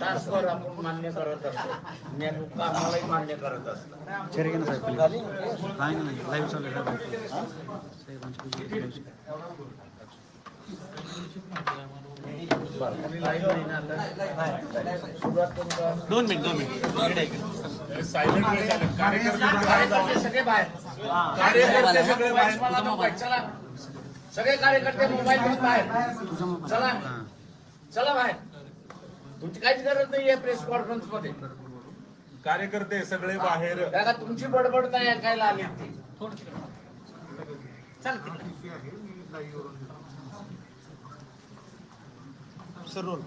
तासभर आपण मान्य करत असतो नेमकं आम्हालाही मान्य असतो ना साहेब नाही लाईव्ह चालू आहे साहेब. दोन मिनिट दोन मिनिट इकडे. कार्यकर्ते सगळे बाहेर कार्यकर्ते सगळे बाहेर सगळे कार्यकर्ते मोबाईल घेऊन बाहेर. चला. चला बाहेर. तुमची काहीच गरज नाही आहे प्रेस कॉन्फरन्समध्ये. कार्यकर्ते सगळे बाहेर. तुमची बडबड नाही ऐकायला आली ती सर रोल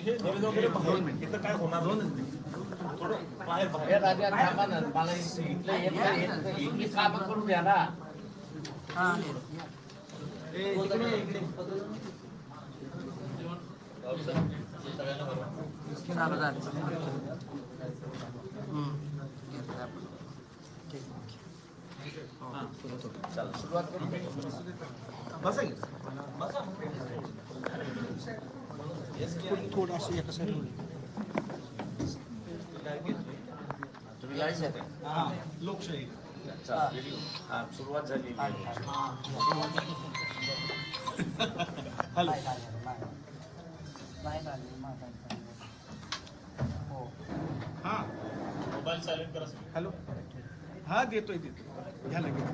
हे निवेदन वगैरे बाहेर इथं काय होणार. थोडं बाहेर बाहेर राजा थांबा ना. मला इथं- इथलं कामं करून द्या ना. थोडं असं एका साईड तुम्ही लाईव्ह आहे लोकशाही चला, व्हिडिओ. हा, सुरुवात झाली हॅलो. हां. मोबाईल सायलेंट करा. हॅलो. हा देतोय देतोय. घ्या लगेच.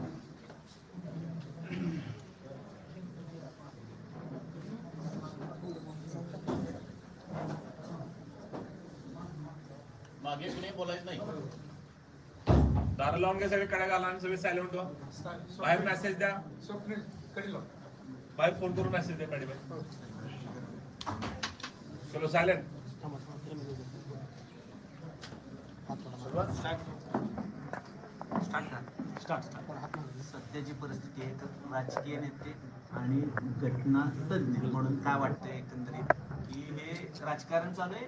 मागे कुणी बोलायचं नाही. दार लावून घ्या सगळे कडा घाला आणि सगळे सायलेंट व्हा. बाहेर मेसेज द्या. बाहेर फोन करून मेसेज द्या मॅडम. चलो सायलेंट सध्याची परिस्थिती आहे तर राजकीय नेते आणि घटना तज्ञ म्हणून काय वाटतंय एकंदरीत? की हे राजकारण चालू आहे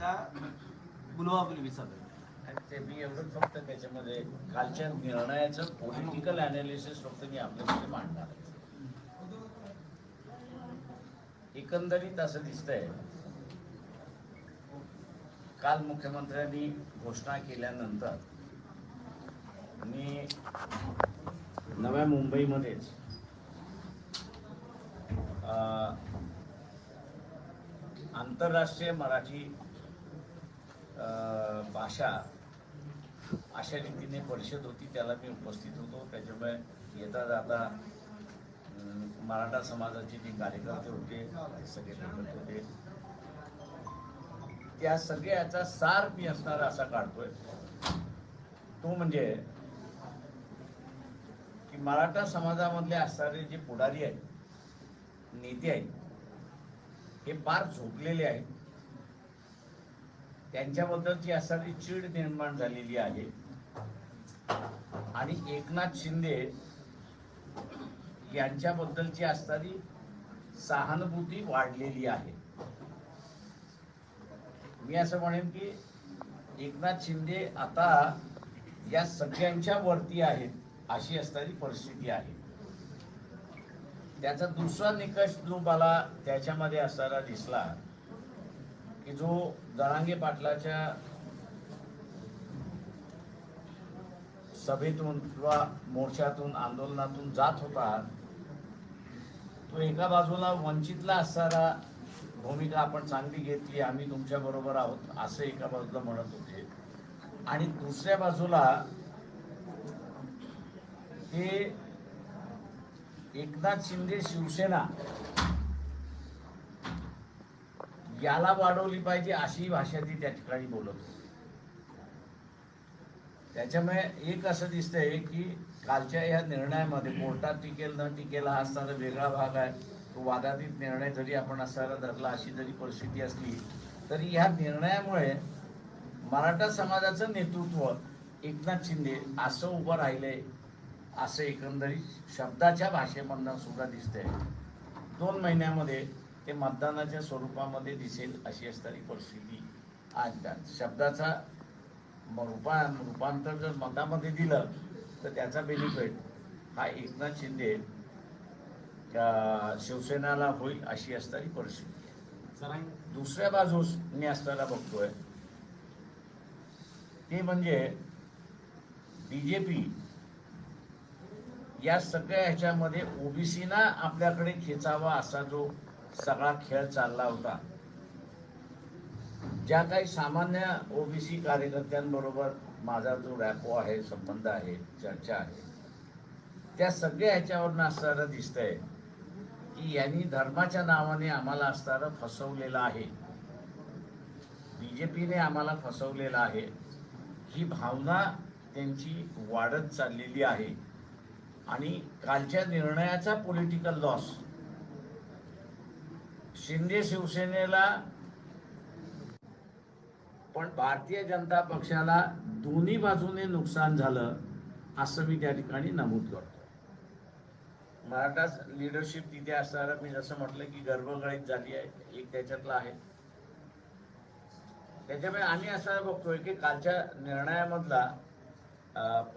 का गुलवाबुलवी चालू आहे? आणि ते मी एवढं फक्त त्याच्यामध्ये कालच्या निर्णयाचं पॉलिटिकल अनालिसिस फक्त मी आपल्यामध्ये मांडणार आहे. एकंदरीत असं दिसतंय काल मुख्यमंत्र्यांनी घोषणा केल्यानंतर मी नव्या मुंबईमध्येच आंतरराष्ट्रीय मराठी भाषा अशा रीतीने परिषद होती त्याला मी उपस्थित होतो. त्याच्यामुळे येता जाता मराठा समाजाचे जे कार्यकर्ते होते सगळे भेटत होते. त्या सगळ्याचा सार मी असणारा असा काढतोय. तो म्हणजे की मराठा समाजामधले असणारे जे पुढारी आहेत नेते आहेत हे फार झोपलेले आहेत. त्यांच्याबद्दलची असणारी चीड निर्माण झालेली आहे. आणि एकनाथ शिंदे यांच्याबद्दलची असणारी सहानुभूती वाढलेली आहे. मी असं म्हणेन की एकनाथ शिंदे आता या सगळ्यांच्या वरती आहेत अशी असणारी परिस्थिती आहे. त्याचा दुसरा निकष जो मला त्याच्यामध्ये असणारा दिसला की जो जरांगे पाटलाच्या सभेतून किंवा मोर्चातून आंदोलनातून जात होता तो एका बाजूला वंचितला असणारा भूमिका आपण चांगली घेतली आम्ही तुमच्या बरोबर आहोत असं एका बाजूला म्हणत होते. आणि दुसऱ्या बाजूला ते एकनाथ शिंदे शिवसेना याला वाढवली पाहिजे अशी भाषा ती त्या ठिकाणी बोलत होती. त्याच्यामुळे एक असं दिसतंय की कालच्या या निर्णयामध्ये कोर्टात टिकेल न टिकेल हा असणारा वेगळा भाग आहे. तो वादातीत निर्णय जरी आपण असायला धरला अशी जरी परिस्थिती असली तरी ह्या निर्णयामुळे मराठा समाजाचं नेतृत्व एकनाथ शिंदे असं उभं राहिले असं एकंदरीत शब्दाच्या भाषेमधनं सुद्धा दिसते दोन महिन्यामध्ये ते मतदानाच्या स्वरूपामध्ये दिसेल अशी असणारी परिस्थिती आज शब्दाचा म- रूपा रूपांतर जर मतामध्ये दिलं तर त्याचा बेनिफिट हा एकनाथ शिंदे शिवसेनाला होईल अशी असणारी परिस्थिती आहे. दुसऱ्या बाजूस मी असताना बघतोय ते म्हणजे बी जे पी या सगळ्या ह्याच्यामध्ये ओबीसीना आपल्याकडे खेचावा असा जो सगळा खेळ चालला होता ज्या काही सामान्य ओबीसी कार्यकर्त्यांबरोबर माझा जो रॅपो आहे संबंध आहे चर्चा आहे त्या सगळ्या ह्याच्यावरनं असणारं दिसतंय की यांनी धर्माच्या नावाने आम्हाला असणारं फसवलेलं आहे. बीजेपीने आम्हाला फसवलेलं आहे. ही भावना त्यांची वाढत चाललेली आहे. आणि कालच्या निर्णयाचा पॉलिटिकल लॉस शिंदे शिवसेनेला पण भारतीय जनता पक्षाला दोन्ही बाजूने नुकसान झालं असं मी त्या ठिकाणी नमूद करतो. मराठाच लिडरशिप तिथे असणारं मी जसं म्हटलं की गर्भगळीत झाली आहे एक त्याच्यातला आहे. त्याच्यामुळे आम्ही असं बघतोय की कालच्या निर्णयामधला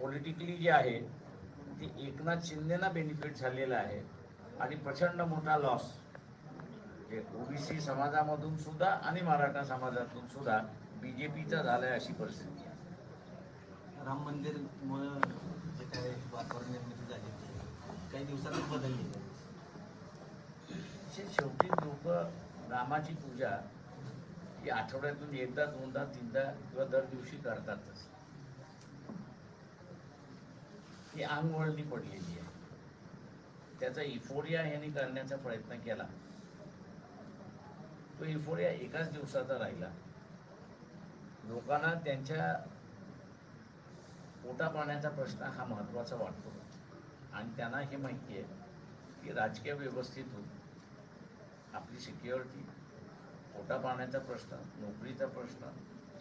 पॉलिटिकली जे आहे ते एकनाथ शिंदेना बेनिफिट झालेलं आहे. आणि प्रचंड मोठा लॉस जे ओबीसी समाजामधून सुद्धा आणि मराठा समाजातून सुद्धा बीजेपीचा झालाय अशी परिस्थिती आहे. राम मंदिर जे काय वातावरण निर्मिती झाली काही दिवसातच बदलली. शेवटी लोक रामाची पूजा ही आठवड्यातून एकदा दोनदा तीनदा किंवा दर दिवशी करतातच. ही अंगवळणी पडलेली आहे. त्याचा इफोरिया यांनी करण्याचा प्रयत्न केला. तो इफोरिया एकाच दिवसाचा राहिला. लोकांना त्यांच्या पोटा पाण्याचा प्रश्न हा महत्त्वाचा वाटतो. आणि त्यांना हे माहिती आहे की राजकीय व्यवस्थेतून आपली सिक्युरिटी पोटा पाण्याचा प्रश्न नोकरीचा प्रश्न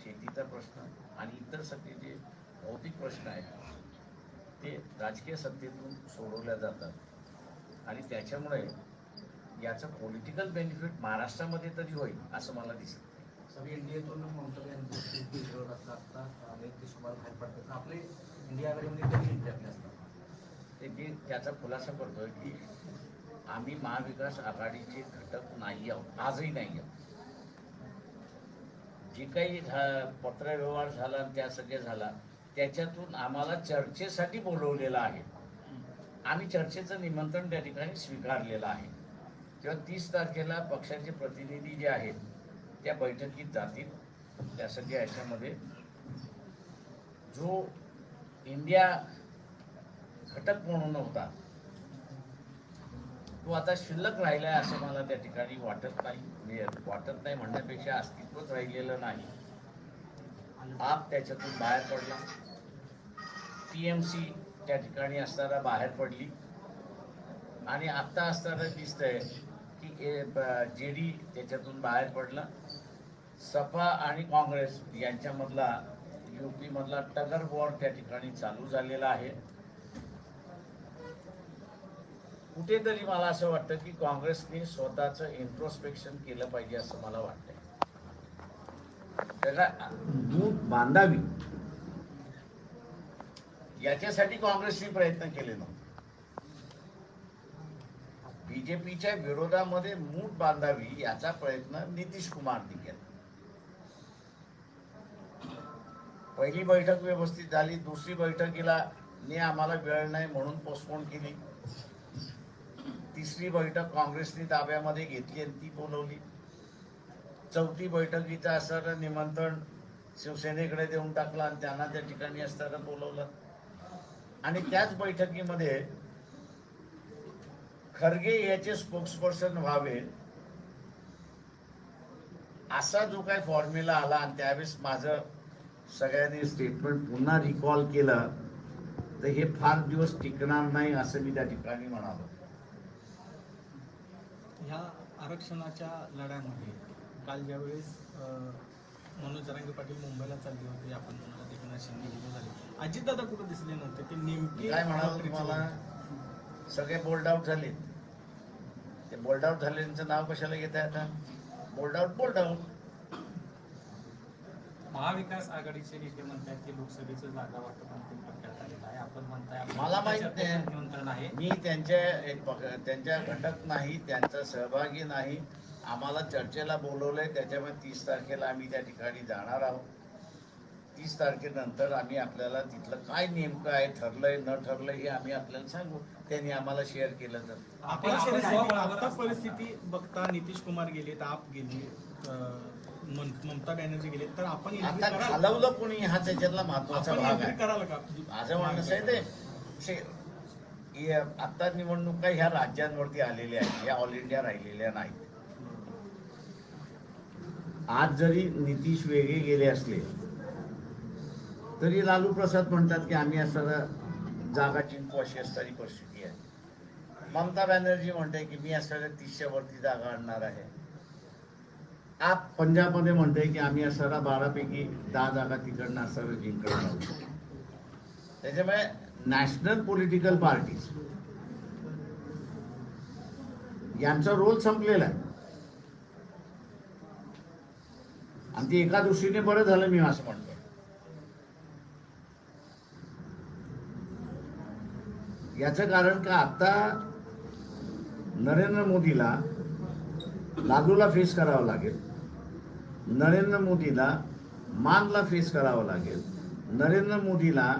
शेतीचा प्रश्न आणि इतर सगळे जे भौतिक प्रश्न आहेत ते राजकीय सत्तेतून सोडवल्या जातात. आणि त्याच्यामुळे याचं पॉलिटिकल बेनिफिट महाराष्ट्रामध्ये तरी होईल असं मला दिसतं. सगळे इंडियातून म्हणतो असतात अनेक ते सुमारे बाहेर पडतात. आपले इंडियाकडे म्हणजे कधी एंट्री असतात ते मी त्याचा खुलासा करतोय की आम्ही महाविकास आघाडीचे घटक नाही आहोत आजही नाही आहोत. जे काही झा- पत्रव्यवहार झाला त्या सगळे झाला त्याच्यातून आम्हाला चर्चेसाठी बोलवलेलं आहे. आम्ही चर्चेचं निमंत्रण त्या ठिकाणी स्वीकारलेलं आहे. तेव्हा तीस तारखेला पक्षाचे प्रतिनिधी जे आहेत त्या बैठकीत जातील त्या सगळ्या ह्याच्यामध्ये जो इंडिया घटक म्हणून होता तो आता शिल्लक राहिलाय असं मला त्या ठिकाणी वाटत नाही म्हणजे वाटत नाही म्हणण्यापेक्षा अस्तित्वच राहिलेलं नाही. आप त्याच्यातून बाहेर पडला. टी एम सी त्या ठिकाणी असताना बाहेर पडली. आणि आत्ता असताना दिसतंय की जे डी त्याच्यातून बाहेर पडला. सपा आणि काँग्रेस यांच्यामधला यू मधला टगर वॉर त्या ठिकाणी चालू झालेला आहे. कुठेतरी मला असं वाटतं की काँग्रेसने स्वतःचं इंट्रोस्पेक्शन केलं पाहिजे असं मला वाटतंय. त्याला दूध बांधावी. याच्यासाठी काँग्रेसने प्रयत्न केले नव्हते. बीजेपीच्या विरोधामध्ये मूठ बांधावी याचा प्रयत्न नितीश कुमारनी केला पहिली बैठक व्यवस्थित झाली दुसरी बैठकीला ने आम्हाला वेळ नाही म्हणून पोस्टपोन केली. तिसरी बैठक काँग्रेसने ताब्यामध्ये घेतली आणि ती बोलवली. चौथी बैठकीचं असणारं निमंत्रण शिवसेनेकडे देऊन टाकलं आणि त्यांना त्या ठिकाणी असताना बोलवलं. आणि त्याच बैठकीमध्ये खरगे याचे स्पोक्सपर्सन व्हावे असा जो काय फॉर्म्युला आला आणि त्यावेळेस माझं सगळ्यांनी स्टेटमेंट पुन्हा रिकॉल केलं तर हे फार दिवस टिकणार नाही असं मी त्या ठिकाणी म्हणालो. ह्या आरक्षणाच्या लढ्यामध्ये काल ज्यावेळेस मनोज जरांगे पाटील मुंबईला चालले होते आपण म्हणाला एकनाथ शिंदे झाले अजितदादा कुठे दिसले नव्हते ते नेमके काय म्हणालो तुम्हाला? सगळे बोल्ड आउट झाले ते बोल्ड आउट झालेल्यांचं नाव कशाला घेत आहे आता? Bold out bold out. महाविकास आघाडीचे नेते म्हणतात की लोकसभेचं जागा वाटप अंतिम टप्प्यात आलेलं आहे. आपण म्हणताय मला माहीत नाही. निमंत्रण आहे. मी त्यांच्या एक त्यांच्या घटक नाही त्यांचा सहभागी नाही. आम्हाला चर्चेला बोलवलंय त्याच्यामुळे तीस तारखेला आम्ही त्या ठिकाणी जाणार आहोत. तीस तारखेनंतर आम्ही आपल्याला तिथलं काय नेमकं आहे ठरलंय न ठरलंय हे आम्ही आपल्याला सांगू. त्यांनी आम्हाला शेअर केलं तर. परिस्थिती बघता नितीश कुमार गेलेत आप गेले ममता बॅनर्जी गेले तर आपण आता? घालवलं कोणी? हा त्याच्यातला महत्त्वाचा भाग आहे. कराल का? माझं म्हणणं आहे ते शे- हे आता निवडणुका ह्या राज्यांवरती आलेल्या आहेत ह्या ऑल इंडिया राहिलेल्या नाहीत. आज जरी नितीश वेगळे गेले असले तरी लालू प्रसाद म्हणतात की आम्ही असं जागा जिंकू अशी असणारी परिस्थिती आहे. ममता बॅनर्जी म्हणते की मी असणाऱ्या तीसशे वरती जागा आणणार आहे. आप पंजाबमध्ये म्हणते की आम्ही असणारा बारापैकी दहा जागा तिकडनं असणारं जिंकणार आहोत. त्याच्यामुळे नॅशनल पॉलिटिकल पार्टीज यांचा रोल संपलेला आहे. आणि ते एका दृष्टीने बरं झालं मी असं म्हणतो. याचं कारण का आता नरेंद्र मोदीला लालूला फेस करावं लागेल. नरेंद्र मोदीला मानला फेस करावं लागेल. नरेंद्र मोदीला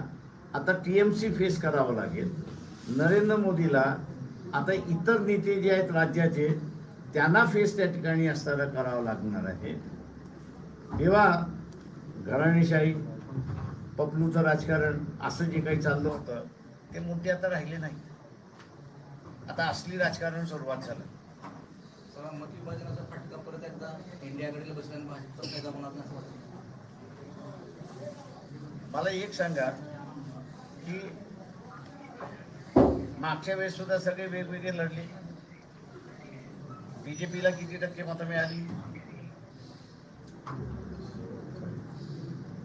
आता टी एम सी फेस करावं लागेल. नरेंद्र मोदीला आता इतर नेते जे आहेत राज्याचे त्यांना फेस त्या ठिकाणी असताना करावं लागणार आहे. तेव्हा घराणेशाही पपलूचं राजकारण असं जे काही चाललं होतं ते मुद्दे आता राहिले नाही आता असली राजकारण सुरुवात झालं. मला एक सांगा की मागच्या वेळेस सुद्धा सगळे वेगवेगळे लढले. बीजेपीला किती टक्के मतं मिळाली?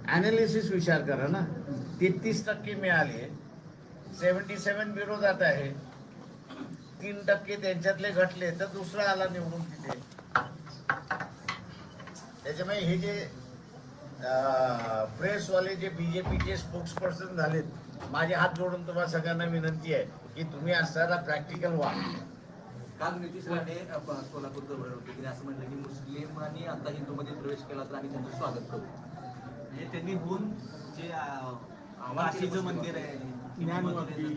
अनालिसिस विचार करा ना. तेहतीस टक्के मिळाले. सेव्हन्टी सेव्हन विरोधात आहे. तीन टक्के त्यांच्यातले घटले तर दुसरा आला निवडून तिथे. त्याच्यामुळे हे जे प्रेसवाले जे बीजेपीचे स्पोक्स पर्सन झालेत माझे हात जोडून तुम्हाला सगळ्यांना विनंती आहे की तुम्ही असताना प्रॅक्टिकल व्हा. काल नितीश राणे आपण सोलापूर जवळ होते. तिने असं म्हटलं की मुस्लिमांनी आता हिंदूमध्ये प्रवेश केला तर आम्ही त्यांचं स्वागत करू. म्हणजे त्यांनी होऊन जे काशीचं. मंदिर आहे ज्ञान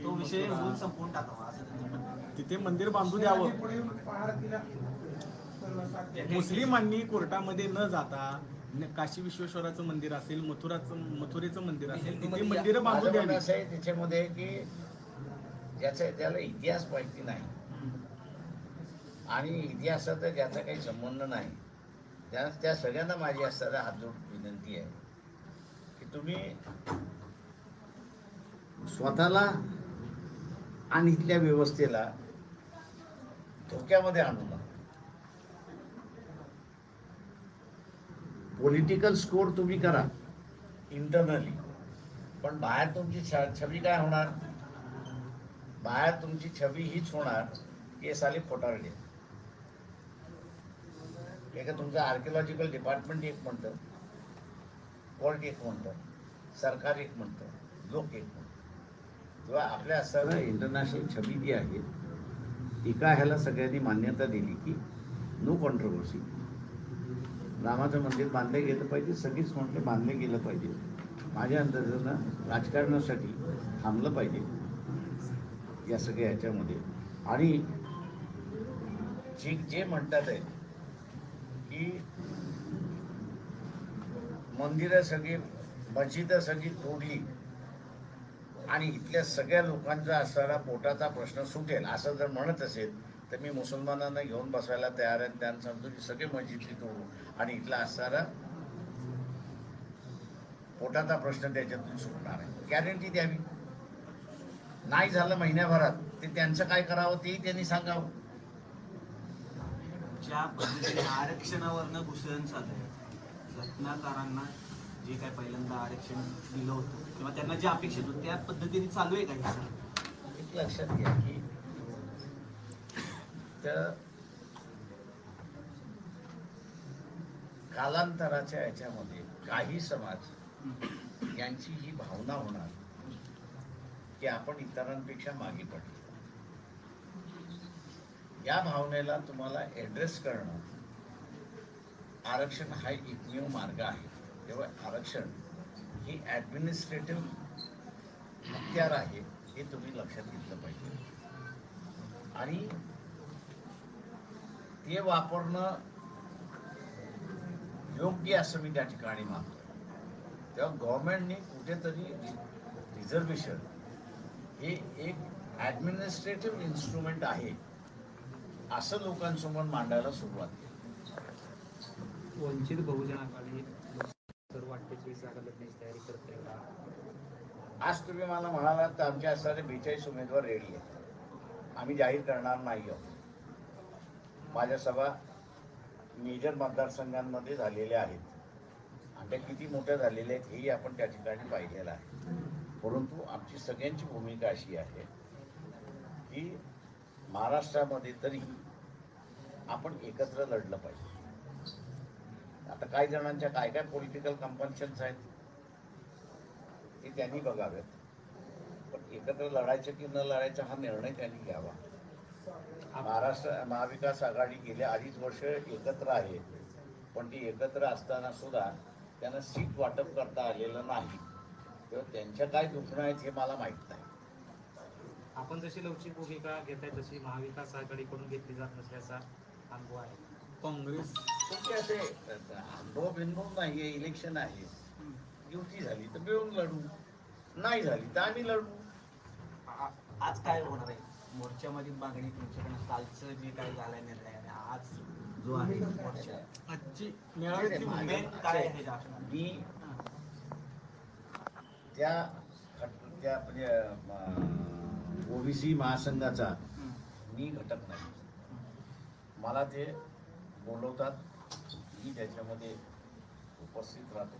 तो विषय संपवून टाकावा असं. तिथे मंदिर बांधू द्यावं. मुस्लिमांनी कोर्टामध्ये न जाता काशी विश्वेश्वराचं मंदिर असेल मथुराचं मथुरेचं मंदिर असेल तिथे मंदिरं बांधू द्यावी. असं आहे त्याच्यामध्ये की ज्याचा त्याला इतिहास माहिती नाही. आणि इतिहासाचा ज्याचा काही संबंध नाही. त्या त्या सगळ्यांना माझी असताना हात जोडून विनंती आहे. की तुम्ही स्वतःला आणि इथल्या व्यवस्थेला धोक्यामध्ये आणू पॉलिटिकल स्कोर तुम्ही करा इंटरनली पण बाहेर तुमची छबी काय होणार? बाहेर तुमची छबी हीच होणार की हे साले खोटारडे एक तुमचं आर्किओलॉजिकल डिपार्टमेंट एक म्हणतं कोर्ट एक म्हणतं सरकार एक म्हणतं लोक एक म्हणतं. किंवा आपल्या असताना इंटरनॅशनल छबी जी आहे एका ह्याला सगळ्यांनी मान्यता दिली की नो कॉन्ट्रोवर्सी रामाचं मंदिर बांधलं गेलं पाहिजे सगळीच म्हटले बांधले गेलं पाहिजे. माझ्या अंदाजानं राजकारणासाठी थांबलं पाहिजे. या सगळ्या ह्याच्यामध्ये. आणि जे जे म्हणतात आहे की मंदिरं सगळी मस्जिदं सगळी तोडली आणि इथल्या सगळ्या लोकांचा असणारा पोटाचा प्रश्न सुटेल असं जर म्हणत असेल तर मी मुसलमानांना घेऊन बसायला तयार आहे. त्यांना सांगतो की सगळे मस्जिदी तोडू आणि इथला असणारा पोटाचा प्रश्न त्याच्यातून सुटणार आहे. गॅरंटी द्यावी. नाही झालं महिन्याभरात ते त्यांचं काय करावं तेही त्यांनी सांगावं. ज्या पद्धतीने आरक्षणावरनं घुसळण चालू आहे घटनाकारांना जे काय पहिल्यांदा आरक्षण दिलं होतं किंवा त्यांना जे अपेक्षित होतं त्या पद्धतीने चालू आहे काही एक लक्षात घ्या की तर कालांतराच्या याच्यामध्ये काही समाज यांची ही भावना होणार की आपण इतरांपेक्षा मागे पडतो. या भावनेला तुम्हाला ऍड्रेस करणं आरक्षण हा एकमेव मार्ग आहे. तेव्हा आरक्षण ही ॲडमिनिस्ट्रेटिव्ह हत्यार आहे हे तुम्ही लक्षात घेतलं पाहिजे. आणि ते वापरणं योग्य असं मी त्या ठिकाणी मानतो तेव्हा गव्हर्नमेंटने कुठेतरी रिझर्वेशन हे एक ॲडमिनिस्ट्रेटिव्ह इन्स्ट्रुमेंट आहे असं लोकांसमोर मांडायला सुरुवात केली. वंचित बहुजन आघाडी जागा लढण्याची तयारी आज तुम्ही मला म्हणालात तर आमच्या असणारे बेचाळीस उमेदवार रेडी आहेत. आम्ही जाहीर करणार नाही आहोत. माझ्या सभा मेजर मतदारसंघांमध्ये झालेल्या आहेत. आणि त्या किती मोठ्या झालेल्या आहेत हेही आपण त्या ठिकाणी पाहिलेलं आहे. परंतु आमची सगळ्यांची भूमिका अशी आहे की महाराष्ट्रामध्ये तरी आपण एकत्र लढलं पाहिजे. आता काही जणांच्या काय काय पॉलिटिकल कंपल्शन्स आहेत ते त्यांनी बघावेत. पण एकत्र लढायचं की न लढायचा हा निर्णय त्यांनी घ्यावा. महाराष्ट्र महाविकास आघाडी गेल्या अडीच वर्ष एकत्र आहे पण ती एकत्र असताना सुद्धा त्यांना सीट वाटप करता आलेलं नाही. तेव्हा त्यांच्या काय दुखणं आहेत हे मला माहीत नाही. आपण जशी लवचिक भूमिका घेताय तशी महाविकास आघाडीकडून घेतली जात नसल्याचा अनुभव आहे. काँग्रेस तुमचे असे अनुभव बिंदू नाही आहे इलेक्शन आहे. युती झाली तर मिळून लढू नाही झाली तर आम्ही लढू. आज काय होणार आहे? मोर्चामधील मागणी तुमच्याकडे कालचं जे काय झालंय निर्णय आणि आज जो आहे मोर्चा. आजची काय जास्त? मी त्या त्या म्हणजे ओबीसी महासंघाचा. मी घटक नाही. मला ते बोलवतात मी त्याच्यामध्ये उपस्थित राहतो.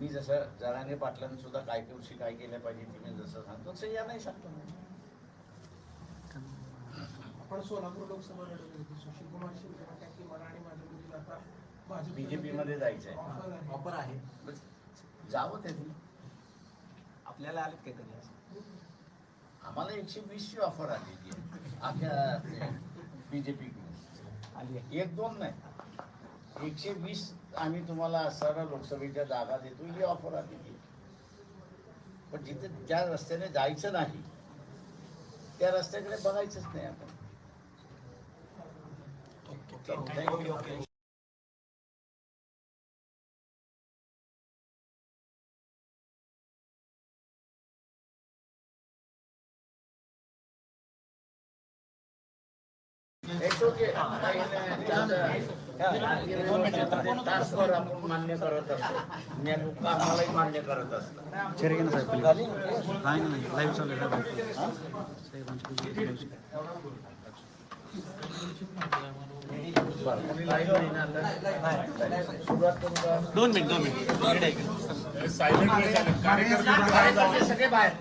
मी जसं जरांगे पाटलांनी सुद्धा काय दिवशी काय केलं पाहिजे ते मी जसं सांगतो तसं या नाही सांगतो मी. आपण सोलापूर लोकसभा लढवली सुशील कुमार शिंदे मला आणि माझ्या मुलीला आता ऑफर आहे. ऑफर आहे. जावं त्यांनी आपल्याला आलेत काय कधी असं? आम्हाला एकशे वीसची ऑफर आलेली आहे. अख्या बीजेपी आली आहे. एक दोन नाही. एकशे वीस आम्ही तुम्हाला असणाऱ्या लोकसभेच्या जागा देतो ही ऑफर आलेली पण जिथे ज्या रस्त्याने जायचं नाही त्या रस्त्याकडे बघायचंच नाही आपण. Live चालू आहे. बरं, कोणी live नाही ना आता? सुरुवात करू का दोन मिनिट दोन मिनिट सगळे बाहेर.